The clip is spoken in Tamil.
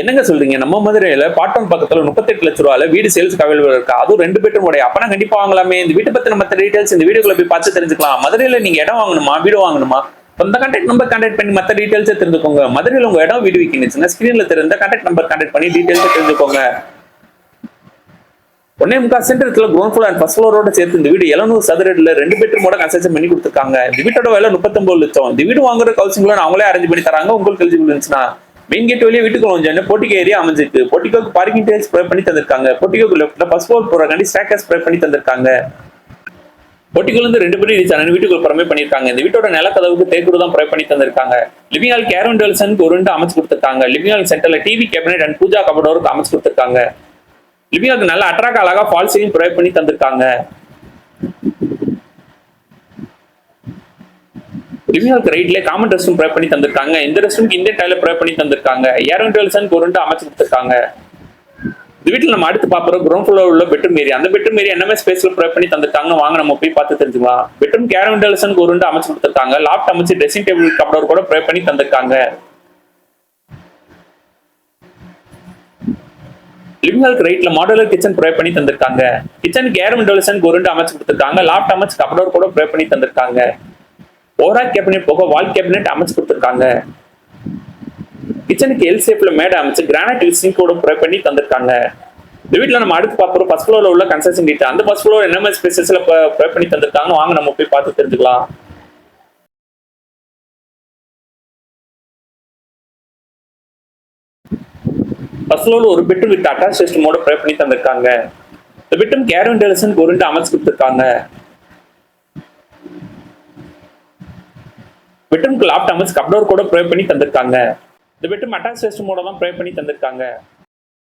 என்னங்க சொல்றீங்க? நம்ம மதுரையில பாட்டம் பக்கத்துல முப்பத்தெட்டு லட்ச ரூபாயில வீடு சேல்ஸ்க்கு அவைலபிள் இருக்கா? அதுவும் ரெண்டு பெட்ரூம் உடைய அப்பனா கண்டிப்பா வாங்கலாமே. இந்த வீட்டை பத்தின மத்த டீடைல்ஸ் இந்த வீடியோக்குள்ள போய் பார்த்து தெரிஞ்சுக்கலாம். மதுரையில நீங்க இடம் வாங்கணுமா? வீடு வாங்கணுமா? அந்த கான்டாக்ட் நம்பர் கான்டாக்ட் பண்ணி மத்த டீடைல்ஸை தெரிஞ்சுக்கோங்க. மதுரையில உங்க இடம் வீடு விற்கினுச்சுன்னா ஸ்கிரீன்ல தெரிந்த கான்டாக்ட் நம்பர் கான்டாக்ட் பண்ணி டீடைல்ஸை தெரிஞ்சுக்கோங்க. ஒன்னே முக்கால் சென்டர்ல கிரௌண்ட் ஃபுல் அண்ட் ஃபர்ஸ்ட் ஃப்ளோரோட சேர்த்து இந்த வீடு எழுநூறு சதுரடியில் ரெண்டு பெட்ரூமோட கன்ஸ்ட்ரக்ஷன் பண்ணி கொடுத்துருக்காங்க. இந்த வீட்டோட விலை முப்பத்தொம்பது லட்சம். இந்த வீடு வாங்குற கவுசிங் லோன் அவங்களே அரேஞ்ச் பண்ணி தராங்க. உங்களுக்கு எலிஜிபிள் இருந்துச்சுன்னா. மெயின் கேட் வழியே வீட்டுக்கு கொஞ்சம் போட்டிக்கு ஏரியா அமைஞ்சிருக்கு. போட்டிக்கோக்கு பார்க்கிங் டேஸ் ப்ரொவைட் பண்ணி தந்திருக்காங்க. போட்டிக்கோக்கு லெஃப்ட்ல ஃபர்ஸ்ட் ஃபோர் போறாங்க ஸ்டாக்கர்ஸ் ஸ்ப்ரே பண்ணி தந்திருக்காங்க. போட்டிக்குள்ள இருந்து ரெண்டு பேரும் ரீச் ஆனு வீட்டுக்குள்ள புறமே பண்ணிருக்காங்க. இந்த வீட்டோட நிலக்கதவுக்கு தேக்குரு தான் ப்ரே பண்ணி தந்திருக்காங்க. லிவிங் ஹால் கேரன் டெல்சனுக்கு ஒரு ரெண்டு அமைச்சு கொடுத்துருக்காங்க. லிவிங் ஹால் சென்டர்ல டிவி கேபினெட் அண்ட் பூஜா கபடோருக்கு அமைச்சு கொடுத்துருக்காங்க. லிவிங் ஹாலுக்கு நல்ல அட்ராக் அழகா ஃபால் சீலிங் ப்ரொவைட் பண்ணி தந்திருக்காங்க. லிவிங் ரைட்ல காமன் ரெஸ்ட் ரூம் ப்ரொவைட் பண்ணி தந்திருக்காங்க. இந்த ரெஸ்ட் ரூம்க்கு இந்தியன் டைல ப்ரொவைட் பண்ணி தந்திருக்காங்க. ஏரன் டெல்சனுக்கு ஒரு அமைச்சு கொடுத்துருக்காங்க. இந்த வீட்டில் நம்ம அடுத்து பார்க்குறோம் கிரௌண்ட் ஃப்ளோர் உள்ள பெட்ரூம் ஏரியா அந்த பெட்ரூம் ஏரியா என்னமே ஸ்பேஸில் ப்ரொவைட் பண்ணி தந்திருக்காங்க வாங்க நம்ம போய் பார்த்து தெரிஞ்சுக்கலாம். பெட்ரூம் கேரன் டெல்சனுக்கு ஒரு ரெண்டு அமைச்சு கொடுத்துருக்காங்க. லாப்ட் அமைச்சு ட்ரெஸ்ஸிங் டேபிள் கப்படோர் கூட ப்ரொவைட் பண்ணி தந்திருக்காங்க. லிவிங் ரைட்ல மாடலர் கிச்சன் ப்ரொவைட் பண்ணி தந்திருக்காங்க. கிச்சனுக்கு ஏர் விண்டோலசனுக்கு ஒரு ரெண்டு அமைச்சு கொடுத்துருக்காங்க. லாப்ட் அமைச்சு கப்டோர் கூட ப்ரொவைட் பண்ணி தந்திருக்காங்க. ஓரா கேபினெட் போக வால் கேபினெட் அமைச்சு கொடுத்துருக்காங்க. கிச்சனுக்கு எல் ஷேப்ல மேடை அமைச்சு கிரானைட் சிங்க் கூட ப்ரொவைட் பண்ணி தந்திருக்காங்க. இந்த வீட்டில் நம்ம அடுத்து பார்க்குறோம் ஃபர்ஸ்ட் ஃப்ளோரில் உள்ள கன்ஸ்ட்ரக்ஷன் டீட்டெயில் அந்த ஃபர்ஸ்ட் ஃப்ளோர் என்ன மாதிரி ஸ்பேசஸில் ப்ரே பண்ணி தந்திருக்காங்கன்னு வாங்க நம்ம போய் பார்த்து தெரிஞ்சுக்கலாம். ஃபர்ஸ்ட் ஃப்ளோரில் ஒரு பெட்ரூம் வித் அட்டாச் சிஸ்டமோட ப்ரே பண்ணி தந்திருக்காங்க. இந்த பெட்ரூம் கேரன் டெலிசன் ஒரு ரெண்டு அமைச்சு கொடுத்துருக்காங்க. பெட்ரூம்க்கு லாப்ட் அமைச்சு கப்டோர் கூட ப்ரே பண்ணி தந்திருக்காங்க. இந்த பெட்ரூம் அட்டாச் சிஸ்டமோட தான் ப்ரே பண்ணி தந்திருக்காங்க.